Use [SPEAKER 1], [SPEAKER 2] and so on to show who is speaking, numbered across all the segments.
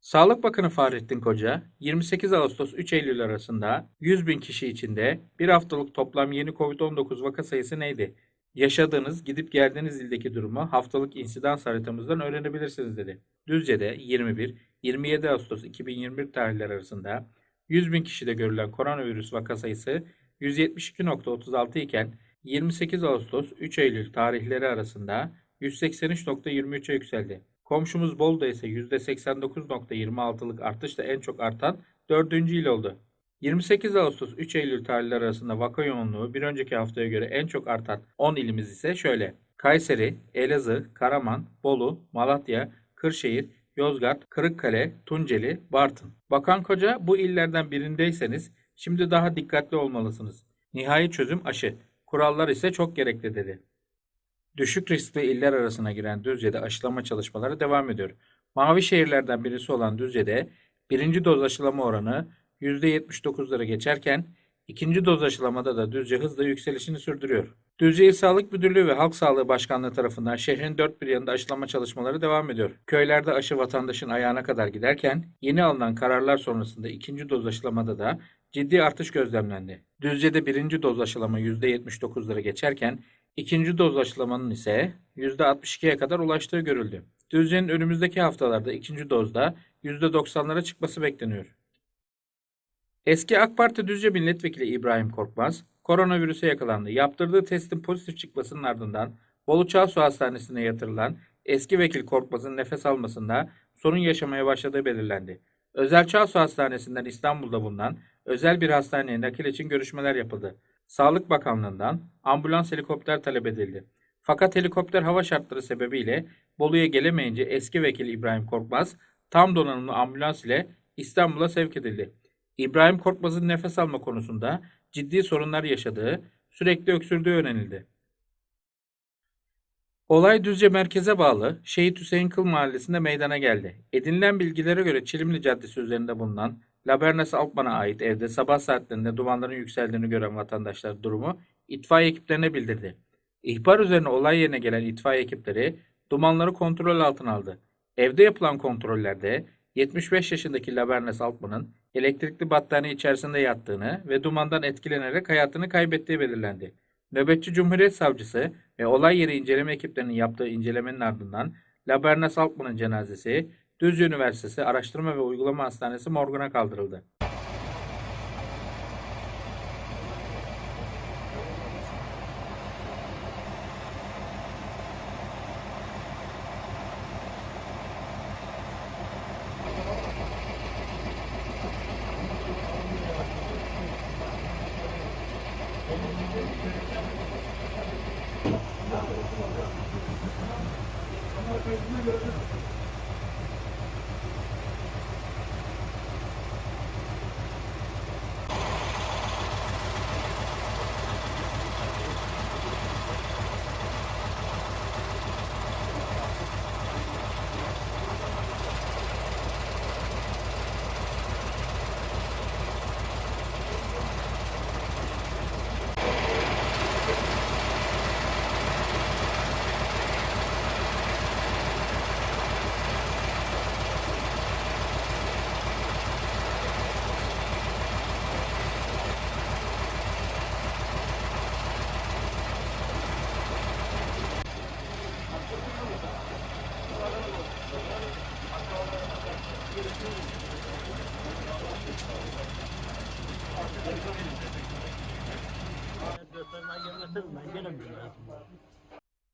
[SPEAKER 1] Sağlık Bakanı Fahrettin Koca, 28 Ağustos 3 Eylül arasında 100 bin kişi içinde bir haftalık toplam yeni COVID-19 vaka sayısı neydi? Yaşadığınız, gidip geldiğiniz ildeki durumu haftalık insidans haritamızdan öğrenebilirsiniz dedi. Düzce'de 21, 27 Ağustos 2021 tarihleri arasında 100 bin kişide görülen koronavirüs vaka sayısı 172.36 iken 28 Ağustos 3 Eylül tarihleri arasında 183.23'e yükseldi. Komşumuz Bolu'da ise %89.26'lık artışla en çok artan 4. il oldu. 28 Ağustos 3 Eylül tarihleri arasında vaka yoğunluğu bir önceki haftaya göre en çok artan 10 ilimiz ise şöyle. Kayseri, Elazığ, Karaman, Bolu, Malatya, Kırşehir, Yozgat, Kırıkkale, Tunceli, Bartın. Bakan Koca bu illerden birindeyseniz şimdi daha dikkatli olmalısınız. Nihai çözüm aşı. Kurallar ise çok gerekli dedi. Düşük riskli iller arasına giren Düzce'de aşılama çalışmaları devam ediyor. Mavi şehirlerden birisi olan Düzce'de birinci doz aşılama oranı %79'ları geçerken ikinci doz aşılamada da Düzce hızla yükselişini sürdürüyor. Düzce İl Sağlık Müdürlüğü ve Halk Sağlığı Başkanlığı tarafından şehrin dört bir yanında aşılama çalışmaları devam ediyor. Köylerde aşı vatandaşın ayağına kadar giderken yeni alınan kararlar sonrasında ikinci doz aşılamada da ciddi artış gözlemlendi. Düzce'de birinci doz aşılama %79'ları geçerken İkinci doz aşılamanın ise %62'ye kadar ulaştığı görüldü. Düzce'nin önümüzdeki haftalarda ikinci dozda %90'lara çıkması bekleniyor. Eski AK Parti Düzce Milletvekili İbrahim Korkmaz, koronavirüse yakalandı. Yaptırdığı testin pozitif çıkmasının ardından Bolu Çağsu Hastanesi'ne yatırılan eski vekil Korkmaz'ın nefes almasında sorun yaşamaya başladığı belirlendi. Özel Çağsu Hastanesi'nden İstanbul'da bulunan özel bir hastaneye nakil için görüşmeler yapıldı. Sağlık Bakanlığı'ndan ambulans helikopter talep edildi. Fakat helikopter hava şartları sebebiyle Bolu'ya gelemeyince eski vekil İbrahim Korkmaz tam donanımlı ambulans ile İstanbul'a sevk edildi. İbrahim Korkmaz'ın nefes alma konusunda ciddi sorunlar yaşadığı, sürekli öksürdüğü öğrenildi. Olay Düzce merkeze bağlı Şehit Hüseyin Kıl mahallesinde meydana geldi. Edinilen bilgilere göre Çilimli Caddesi üzerinde bulunan Labernes Altman'a ait evde sabah saatlerinde dumanların yükseldiğini gören vatandaşlar durumu itfaiye ekiplerine bildirdi. İhbar üzerine olay yerine gelen itfaiye ekipleri dumanları kontrol altına aldı. Evde yapılan kontrollerde 75 yaşındaki Labernes Altman'ın elektrikli battaniye içerisinde yattığını ve dumandan etkilenerek hayatını kaybettiği belirlendi. Nöbetçi Cumhuriyet Savcısı ve olay yeri inceleme ekiplerinin yaptığı incelemenin ardından Labernes Altman'ın cenazesi Düzce Üniversitesi Araştırma ve Uygulama Hastanesi morguna kaldırıldı.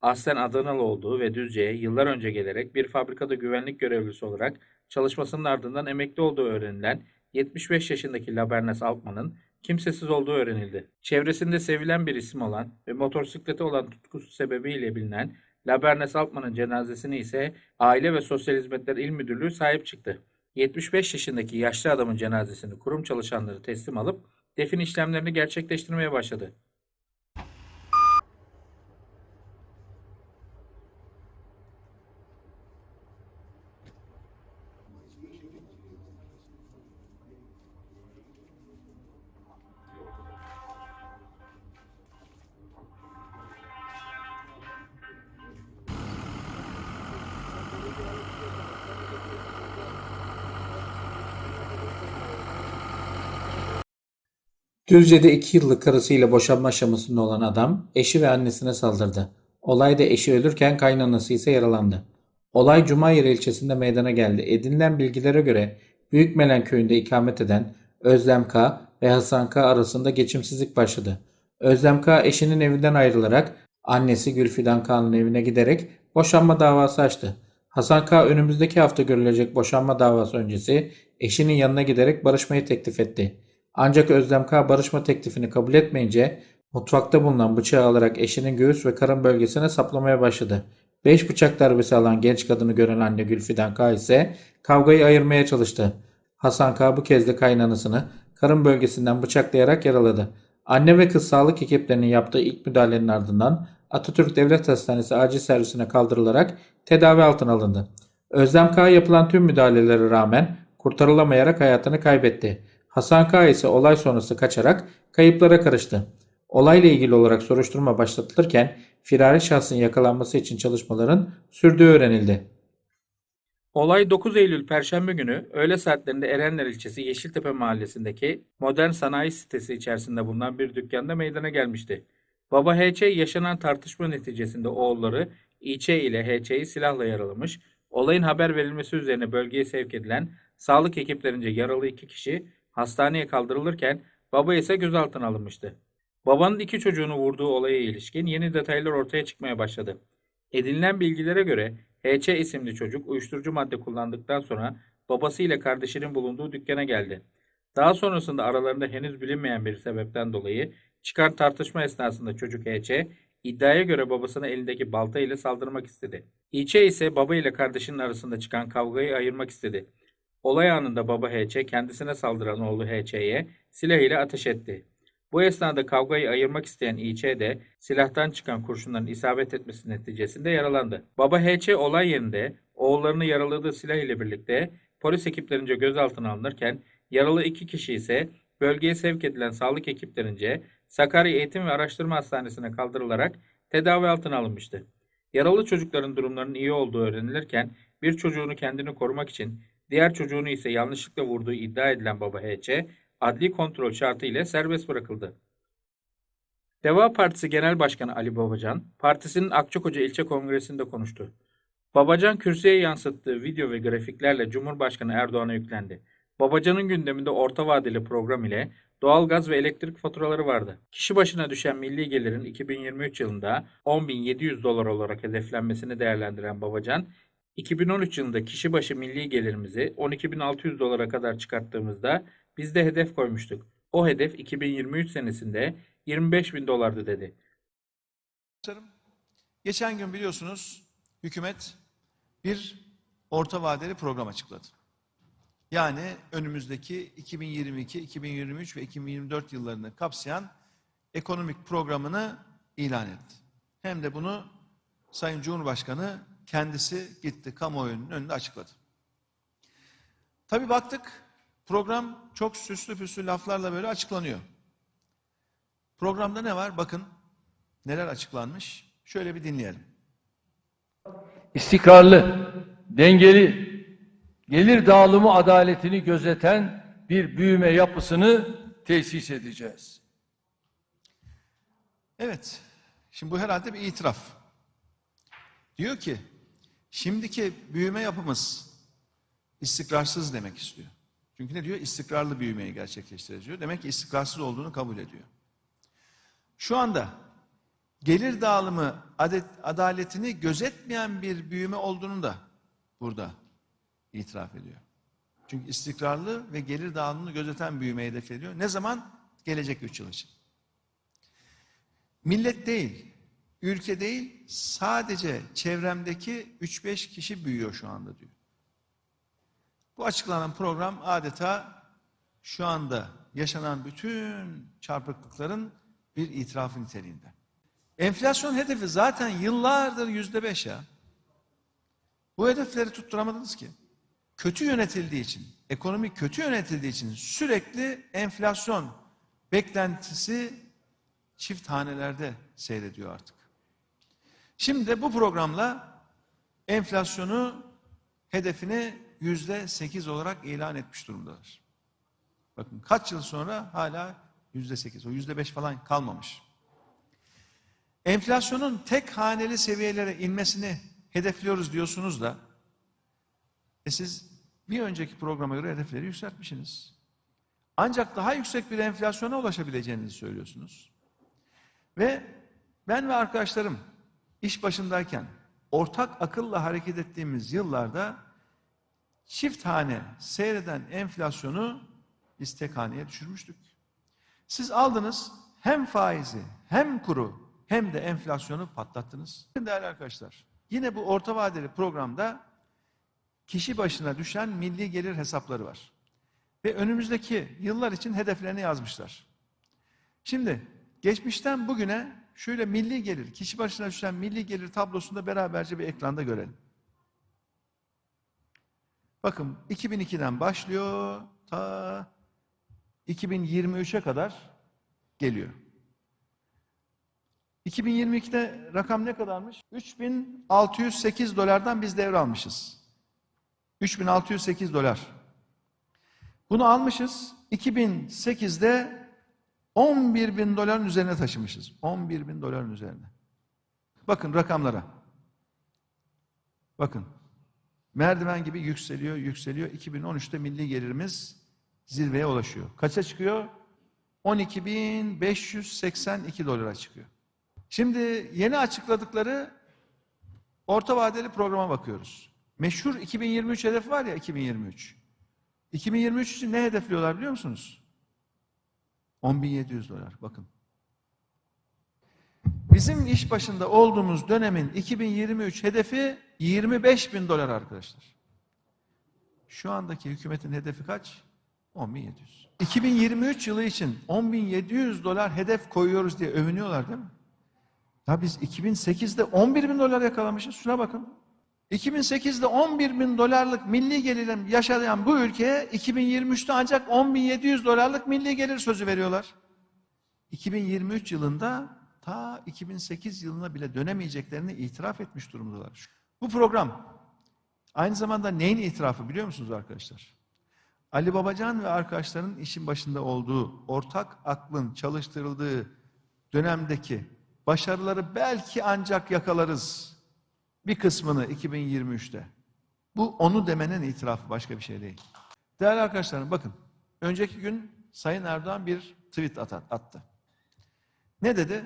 [SPEAKER 1] Aslen Adanalı olduğu ve Düzce'ye yıllar önce gelerek bir fabrikada güvenlik görevlisi olarak çalışmasının ardından emekli olduğu öğrenilen 75 yaşındaki Labernes Altman'ın kimsesiz olduğu öğrenildi. Çevresinde sevilen bir isim olan ve motosiklete olan tutkusu sebebiyle bilinen Labernes Altman'ın cenazesini ise Aile ve Sosyal Hizmetler İl Müdürlüğü sahip çıktı. 75 yaşındaki yaşlı adamın cenazesini kurum çalışanları teslim alıp defin işlemlerini gerçekleştirmeye başladı. Düzce'de 2 yıllık karısıyla boşanma aşamasında olan adam eşi ve annesine saldırdı. Olayda eşi ölürken kaynanası ise yaralandı. Olay Cumayeri ilçesinde meydana geldi. Edinilen bilgilere göre Büyükmelen köyünde ikamet eden Özlem K ve Hasan K arasında geçimsizlik başladı. Özlem K eşinin evinden ayrılarak annesi Gülfidan K'nın evine giderek boşanma davası açtı. Hasan K önümüzdeki hafta görülecek boşanma davası öncesi eşinin yanına giderek barışmayı teklif etti. Ancak Özlem K barışma teklifini kabul etmeyince mutfakta bulunan bıçağı alarak eşinin göğüs ve karın bölgesine saplamaya başladı. Beş bıçak darbesi alan genç kadını gören anne Gülfidan K ise kavgayı ayırmaya çalıştı. Hasan K bu kez de kaynanasını karın bölgesinden bıçaklayarak yaraladı. Anne ve kız sağlık ekiplerinin yaptığı ilk müdahalenin ardından Atatürk Devlet Hastanesi acil servisine kaldırılarak tedavi altına alındı. Özlem K yapılan tüm müdahalelere rağmen kurtarılamayarak hayatını kaybetti. Hasan K ise olay sonrası kaçarak kayıplara karıştı. Olayla ilgili olarak soruşturma başlatılırken firari şahsın yakalanması için çalışmaların sürdüğü öğrenildi. Olay 9 Eylül Perşembe günü öğle saatlerinde Erenler ilçesi Yeşiltepe mahallesindeki modern sanayi sitesi içerisinde bulunan bir dükkanda meydana gelmişti. Baba H.Ç. yaşanan tartışma neticesinde oğulları İÇ ile H.Ç.'yi silahla yaralamış, olayın haber verilmesi üzerine bölgeye sevk edilen sağlık ekiplerince yaralı iki kişi hastaneye kaldırılırken baba ise gözaltına alınmıştı. Babanın iki çocuğunu vurduğu olaya ilişkin yeni detaylar ortaya çıkmaya başladı. Edinilen bilgilere göre H.Ç. isimli çocuk uyuşturucu madde kullandıktan sonra babası ile kardeşinin bulunduğu dükkana geldi. Daha sonrasında aralarında henüz bilinmeyen bir sebepten dolayı çıkan tartışma esnasında çocuk H.Ç. iddiaya göre babasına elindeki balta ile saldırmak istedi. İÇ ise baba ile kardeşinin arasında çıkan kavgayı ayırmak istedi. Olay anında baba H.Ç. kendisine saldıran oğlu H.Ç.'ye silah ile ateş etti. Bu esnada kavgayı ayırmak isteyen İÇ de silahtan çıkan kurşunların isabet etmesi neticesinde yaralandı. Baba HÇ olay yerinde oğullarını yaraladığı silah ile birlikte polis ekiplerince gözaltına alınırken yaralı iki kişi ise bölgeye sevk edilen sağlık ekiplerince Sakarya Eğitim ve Araştırma Hastanesi'ne kaldırılarak tedavi altına alınmıştı. Yaralı çocukların durumlarının iyi olduğu öğrenilirken bir çocuğunu kendini korumak için diğer çocuğunu ise yanlışlıkla vurduğu iddia edilen baba HÇ adli kontrol şartı ile serbest bırakıldı. Deva Partisi Genel Başkanı Ali Babacan, partisinin Akçakoca İlçe Kongresi'nde konuştu. Babacan kürsüye yansıttığı video ve grafiklerle Cumhurbaşkanı Erdoğan'a yüklendi. Babacan'ın gündeminde orta vadeli program ile doğalgaz ve elektrik faturaları vardı. Kişi başına düşen milli gelirin 2023 yılında 10.700 dolar olarak hedeflenmesini değerlendiren Babacan, 2013 yılında kişi başı milli gelirimizi 12.600 dolara kadar çıkarttığımızda biz de hedef koymuştuk. O hedef 2023 senesinde 25 bin dolardı dedi.
[SPEAKER 2] Geçen gün biliyorsunuz hükümet bir orta vadeli program açıkladı. Yani önümüzdeki 2022, 2023 ve 2024 yıllarını kapsayan ekonomik programını ilan etti. Hem de bunu Sayın Cumhurbaşkanı kendisi gitti kamuoyunun önünde açıkladı. Tabii baktık program çok süslü püslü laflarla böyle açıklanıyor. Programda ne var? Bakın neler açıklanmış. Şöyle bir dinleyelim.
[SPEAKER 3] istikrarlı, dengeli, gelir dağılımı adaletini gözeten bir büyüme yapısını tesis edeceğiz.
[SPEAKER 2] Evet. Şimdi bu herhalde bir itiraf. Diyor ki şimdiki büyüme yapımız istikrarsız demek istiyor. Çünkü ne diyor? İstikrarlı büyümeyi gerçekleştireceğiz. Demek ki istikrarsız olduğunu kabul ediyor. Şu anda gelir dağılımı adet, adaletini gözetmeyen bir büyüme olduğunu da burada itiraf ediyor. Çünkü istikrarlı ve gelir dağılımını gözeten büyümeyi hedef ediyor. Ne zaman? Gelecek 3 yıl için. Millet değil, ülke değil, sadece çevremdeki 3-5 kişi büyüyor şu anda diyor. Bu açıklanan program adeta şu anda yaşanan bütün çarpıklıkların bir itirafı niteliğinde. Enflasyon hedefi zaten yıllardır yüzde beş ya. Bu hedefleri tutturamadınız ki. Kötü yönetildiği için, ekonomi kötü yönetildiği için sürekli enflasyon beklentisi çift hanelerde seyrediyor artık. Şimdi bu programla enflasyonu hedefini yüzde sekiz olarak ilan etmiş durumdalar. Bakın kaç yıl sonra hala Yüzde sekiz. O yüzde beş falan kalmamış. Enflasyonun tek haneli seviyelere inmesini hedefliyoruz diyorsunuz da e siz bir önceki programa göre hedefleri yükseltmişsiniz. Ancak daha yüksek bir enflasyona ulaşabileceğinizi söylüyorsunuz. Ve ben ve arkadaşlarım iş başındayken ortak akılla hareket ettiğimiz yıllarda çift hane seyreden enflasyonu biz tek haneye düşürmüştük. Siz aldınız hem faizi hem kuru hem de enflasyonu patlattınız. Değerli arkadaşlar yine bu orta vadeli programda kişi başına düşen milli gelir hesapları var. Ve önümüzdeki yıllar için hedeflerini yazmışlar. Şimdi geçmişten bugüne şöyle milli gelir, kişi başına düşen milli gelir tablosunda beraberce bir ekranda görelim. Bakın 2002'den başlıyor ta 2023'e kadar geliyor. 2022'de rakam ne kadarmış? 3608 dolardan biz devralmışız. 3608 dolar. Bunu almışız. 2008'de 11 bin doların üzerine taşımışız. 11 bin doların üzerine. Bakın rakamlara. Bakın. Merdiven gibi yükseliyor, yükseliyor. 2013'te milli gelirimiz zirveye ulaşıyor. Kaça çıkıyor? 12.582 dolara çıkıyor. Şimdi yeni açıkladıkları orta vadeli programa bakıyoruz. Meşhur 2023 hedefi var ya 2023. 2023 için ne hedefliyorlar biliyor musunuz? 10.700 dolar. Bakın. Bizim iş başında olduğumuz dönemin 2023 hedefi 25 bin dolar arkadaşlar. Şu andaki hükümetin hedefi kaç? 10.700. 2023 yılı için 10.700 dolar hedef koyuyoruz diye övünüyorlar değil mi? Ya biz 2008'de 11 bin dolar yakalamışız. Şuna bakın. 2008'de 11 bin dolarlık milli gelirim yaşayan bu ülkeye 2023'te ancak 10.700 dolarlık milli gelir sözü veriyorlar. 2023 yılında ta 2008 yılına bile dönemeyeceklerini itiraf etmiş durumdalar. Bu program aynı zamanda neyin itirafı biliyor musunuz arkadaşlar? Ali Babacan ve arkadaşlarının işin başında olduğu, ortak aklın çalıştırıldığı dönemdeki başarıları belki ancak yakalarız bir kısmını 2023'te. Bu onu demenin itirafı başka bir şey değil. Değerli arkadaşlarım bakın. Önceki gün Sayın Erdoğan bir tweet at- attı. Ne dedi?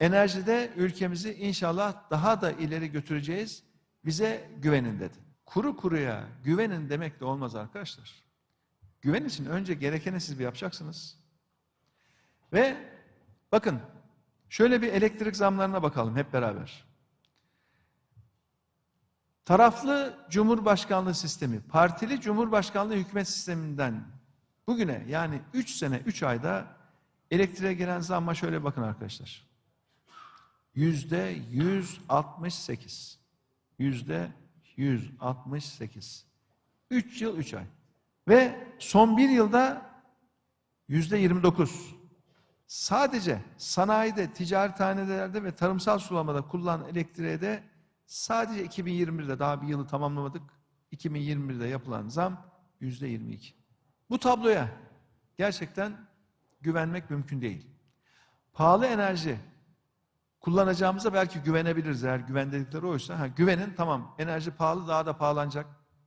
[SPEAKER 2] Enerjide ülkemizi inşallah daha da ileri götüreceğiz. Bize güvenin dedi. Kuru kuruya güvenin demek de olmaz arkadaşlar. Güven için önce gerekeni siz bir yapacaksınız. Ve bakın şöyle bir elektrik zamlarına bakalım hep beraber. Taraflı Cumhurbaşkanlığı sistemi, partili Cumhurbaşkanlığı hükümet sisteminden bugüne yani 3 sene 3 ayda elektriğe gelen zamma şöyle bakın arkadaşlar. Yüzde 168. Yüzde 168. 3 yıl 3 ay. Ve son bir yılda yüzde 29. Sadece sanayide, ticarethanelerde ve tarımsal sulamada kullanılan elektriğe de sadece 2021'de daha bir yılı tamamlamadık. 2021'de yapılan zam yüzde 22. Bu tabloya gerçekten güvenmek mümkün değil. Pahalı enerji kullanacağımıza belki güvenebiliriz eğer güven oysa. Ha, güvenin tamam enerji pahalı daha da pahalanacak.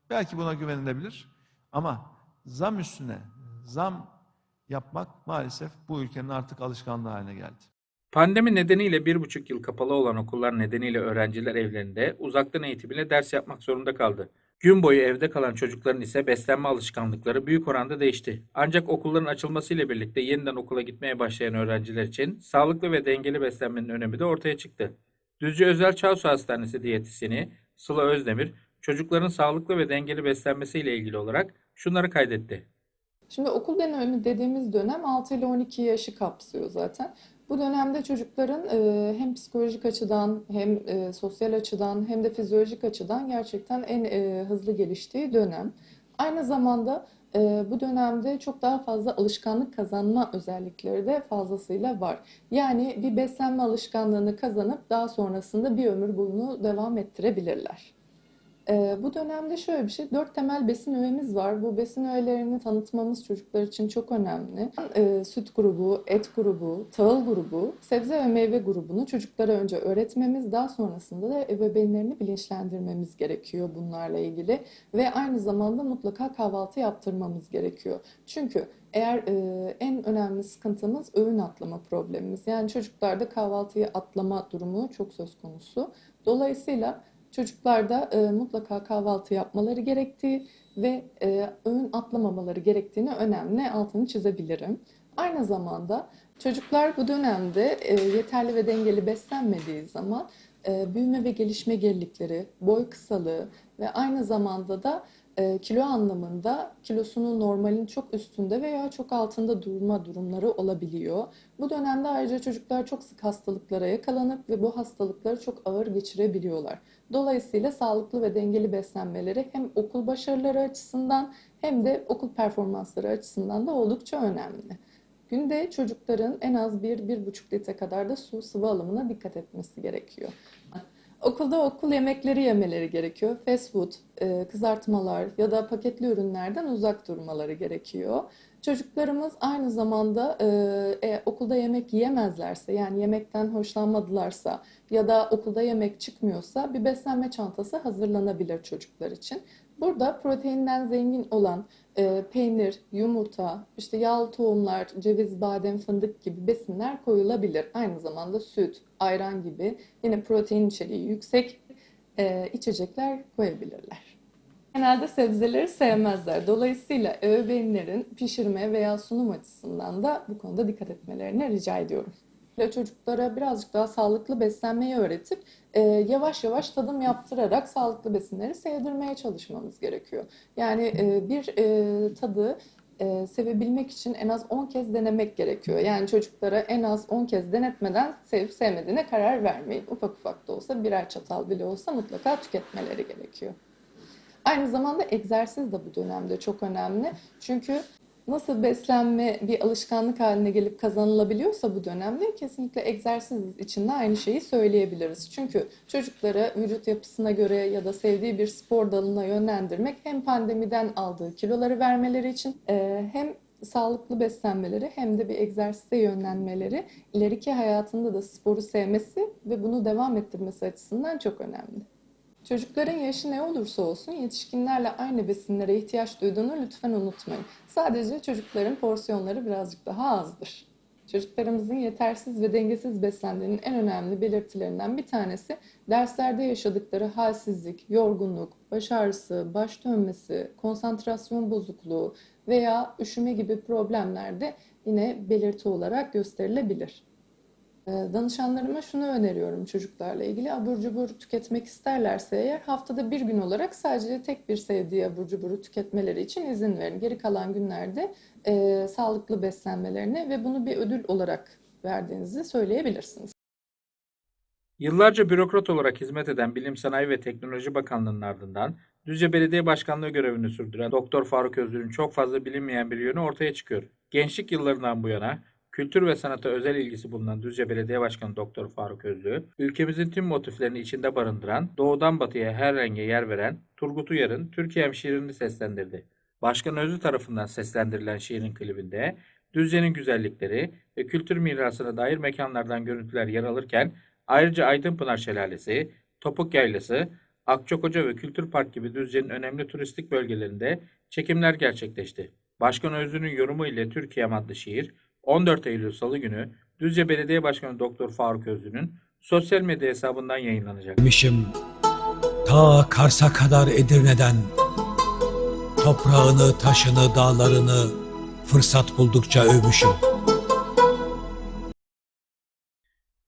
[SPEAKER 2] Belki buna güvenilebilir. Ama zam üstüne zam yapmak maalesef bu ülkenin artık alışkanlığı haline geldi.
[SPEAKER 1] Pandemi nedeniyle bir buçuk yıl kapalı olan okullar nedeniyle öğrenciler evlerinde uzaktan eğitim ile ders yapmak zorunda kaldı. Gün boyu evde kalan çocukların ise beslenme alışkanlıkları büyük oranda değişti. Ancak okulların açılmasıyla birlikte yeniden okula gitmeye başlayan öğrenciler için sağlıklı ve dengeli beslenmenin önemi de ortaya çıktı. Düzce Özel Çağsu Hastanesi diyetisyeni Sıla Özdemir, çocukların sağlıklı ve dengeli beslenmesiyle ilgili olarak şunları kaydetti.
[SPEAKER 4] Şimdi okul dönemi dediğimiz dönem 6 ile 12 yaşı kapsıyor zaten. Bu dönemde çocukların e, hem psikolojik açıdan hem e, sosyal açıdan hem de fizyolojik açıdan gerçekten en e, hızlı geliştiği dönem. Aynı zamanda e, bu dönemde çok daha fazla alışkanlık kazanma özellikleri de fazlasıyla var. Yani bir beslenme alışkanlığını kazanıp daha sonrasında bir ömür bunu devam ettirebilirler. Ee, bu dönemde şöyle bir şey, dört temel besin öğemiz var. Bu besin öğelerini tanıtmamız çocuklar için çok önemli. Ee, süt grubu, et grubu, tahıl grubu, sebze ve meyve grubunu çocuklara önce öğretmemiz, daha sonrasında da ebeveynlerini bilinçlendirmemiz gerekiyor bunlarla ilgili. Ve aynı zamanda mutlaka kahvaltı yaptırmamız gerekiyor. Çünkü eğer e, en önemli sıkıntımız öğün atlama problemimiz. Yani çocuklarda kahvaltıyı atlama durumu çok söz konusu. Dolayısıyla çocuklarda e, mutlaka kahvaltı yapmaları gerektiği ve e, öğün atlamamaları gerektiğini önemli altını çizebilirim. Aynı zamanda çocuklar bu dönemde e, yeterli ve dengeli beslenmediği zaman e, büyüme ve gelişme gerilikleri, boy kısalığı ve aynı zamanda da e, kilo anlamında kilosunun normalin çok üstünde veya çok altında durma durumları olabiliyor. Bu dönemde ayrıca çocuklar çok sık hastalıklara yakalanıp ve bu hastalıkları çok ağır geçirebiliyorlar. Dolayısıyla sağlıklı ve dengeli beslenmeleri hem okul başarıları açısından hem de okul performansları açısından da oldukça önemli. Günde çocukların en az 1-1,5 litre kadar da su sıvı alımına dikkat etmesi gerekiyor. Okulda okul yemekleri yemeleri gerekiyor. Fast food, e, kızartmalar ya da paketli ürünlerden uzak durmaları gerekiyor. Çocuklarımız aynı zamanda e, e, okulda yemek yiyemezlerse yani yemekten hoşlanmadılarsa ya da okulda yemek çıkmıyorsa bir beslenme çantası hazırlanabilir çocuklar için. Burada proteinden zengin olan e, peynir, yumurta, işte yağlı tohumlar, ceviz, badem, fındık gibi besinler koyulabilir. Aynı zamanda süt, ayran gibi yine protein içeriği yüksek e, içecekler koyabilirler. Genelde sebzeleri sevmezler. Dolayısıyla ebeveynlerin pişirme veya sunum açısından da bu konuda dikkat etmelerini rica ediyorum. Ve çocuklara birazcık daha sağlıklı beslenmeyi öğretip e, yavaş yavaş tadım yaptırarak sağlıklı besinleri sevdirmeye çalışmamız gerekiyor. Yani e, bir e, tadı e, sevebilmek için en az 10 kez denemek gerekiyor. Yani çocuklara en az 10 kez denetmeden sevip sevmediğine karar vermeyin. Ufak ufak da olsa birer çatal bile olsa mutlaka tüketmeleri gerekiyor. Aynı zamanda egzersiz de bu dönemde çok önemli. Çünkü nasıl beslenme bir alışkanlık haline gelip kazanılabiliyorsa bu dönemde kesinlikle egzersiz için de aynı şeyi söyleyebiliriz. Çünkü çocuklara vücut yapısına göre ya da sevdiği bir spor dalına yönlendirmek hem pandemiden aldığı kiloları vermeleri için e, hem sağlıklı beslenmeleri hem de bir egzersize yönlenmeleri ileriki hayatında da sporu sevmesi ve bunu devam ettirmesi açısından çok önemli. Çocukların yaşı ne olursa olsun yetişkinlerle aynı besinlere ihtiyaç duyduğunu lütfen unutmayın. Sadece çocukların porsiyonları birazcık daha azdır. Çocuklarımızın yetersiz ve dengesiz beslendiğinin en önemli belirtilerinden bir tanesi derslerde yaşadıkları halsizlik, yorgunluk, baş ağrısı, baş dönmesi, konsantrasyon bozukluğu veya üşüme gibi problemler de yine belirti olarak gösterilebilir. Ee, Danışanlarıma şunu öneriyorum çocuklarla ilgili. Abur cubur tüketmek isterlerse eğer haftada bir gün olarak sadece tek bir sevdiği abur cuburu tüketmeleri için izin verin. Geri kalan günlerde e, sağlıklı beslenmelerini ve bunu bir ödül olarak verdiğinizi söyleyebilirsiniz.
[SPEAKER 1] Yıllarca bürokrat olarak hizmet eden Bilim Sanayi ve Teknoloji Bakanlığı'nın ardından Düzce Belediye Başkanlığı görevini sürdüren Doktor Faruk Özgür'ün çok fazla bilinmeyen bir yönü ortaya çıkıyor. Gençlik yıllarından bu yana kültür ve sanata özel ilgisi bulunan Düzce Belediye Başkanı Doktor Faruk Özlü, ülkemizin tüm motiflerini içinde barındıran, doğudan batıya her renge yer veren Turgut Uyar'ın Türkiye'm şiirini seslendirdi. Başkan Özlü tarafından seslendirilen şiirin klibinde Düzce'nin güzellikleri ve kültür mirasına dair mekanlardan görüntüler yer alırken ayrıca Aydınpınar Şelalesi, Topuk Yaylası, Akçakoca ve Kültür Park gibi Düzce'nin önemli turistik bölgelerinde çekimler gerçekleşti. Başkan Özlü'nün yorumu ile Türkiye'm adlı şiir 14 Eylül Salı günü Düzce Belediye Başkanı Doktor Faruk Özlü'nün sosyal medya hesabından yayınlanacak.
[SPEAKER 5] Gelmişim ta Kars'a kadar Edirne'den Toprağını, taşını, dağlarını fırsat buldukça övmüşüm.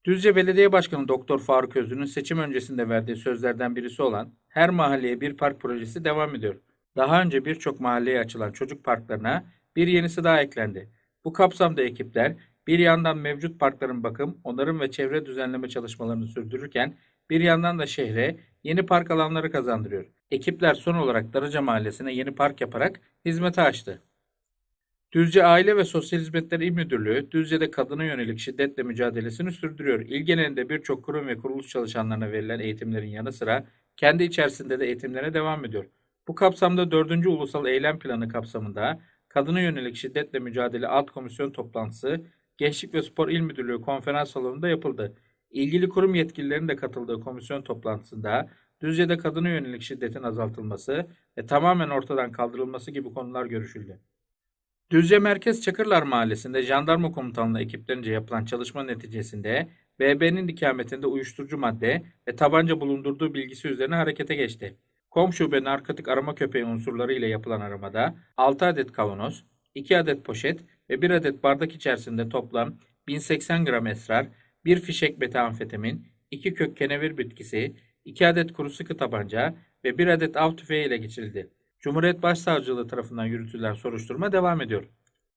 [SPEAKER 1] Düzce Belediye Başkanı Doktor Faruk Özlü'nün seçim öncesinde verdiği sözlerden birisi olan her mahalleye bir park projesi devam ediyor. Daha önce birçok mahalleye açılan çocuk parklarına bir yenisi daha eklendi. Bu kapsamda ekipler bir yandan mevcut parkların bakım, onarım ve çevre düzenleme çalışmalarını sürdürürken bir yandan da şehre yeni park alanları kazandırıyor. Ekipler son olarak Darıca Mahallesi'ne yeni park yaparak hizmete açtı. Düzce Aile ve Sosyal Hizmetler İl Müdürlüğü, Düzce'de kadına yönelik şiddetle mücadelesini sürdürüyor. İl genelinde birçok kurum ve kuruluş çalışanlarına verilen eğitimlerin yanı sıra kendi içerisinde de eğitimlere devam ediyor. Bu kapsamda 4. Ulusal Eylem Planı kapsamında Kadına Yönelik Şiddetle Mücadele Alt Komisyon toplantısı Gençlik ve Spor İl Müdürlüğü konferans salonunda yapıldı. İlgili kurum yetkililerinin de katıldığı komisyon toplantısında Düzce'de kadına yönelik şiddetin azaltılması ve tamamen ortadan kaldırılması gibi konular görüşüldü. Düzce Merkez Çakırlar Mahallesi'nde jandarma komutanlığı ekiplerince yapılan çalışma neticesinde BB'nin ikametinde uyuşturucu madde ve tabanca bulundurduğu bilgisi üzerine harekete geçti. Kom şube narkotik arama köpeği unsurları ile yapılan aramada 6 adet kavanoz, 2 adet poşet ve 1 adet bardak içerisinde toplam 1080 gram esrar, 1 fişek metamfetamin, 2 kök kenevir bitkisi, 2 adet kuru sıkı tabanca ve 1 adet av tüfeği ile geçirildi. Cumhuriyet Başsavcılığı tarafından yürütülen soruşturma devam ediyor.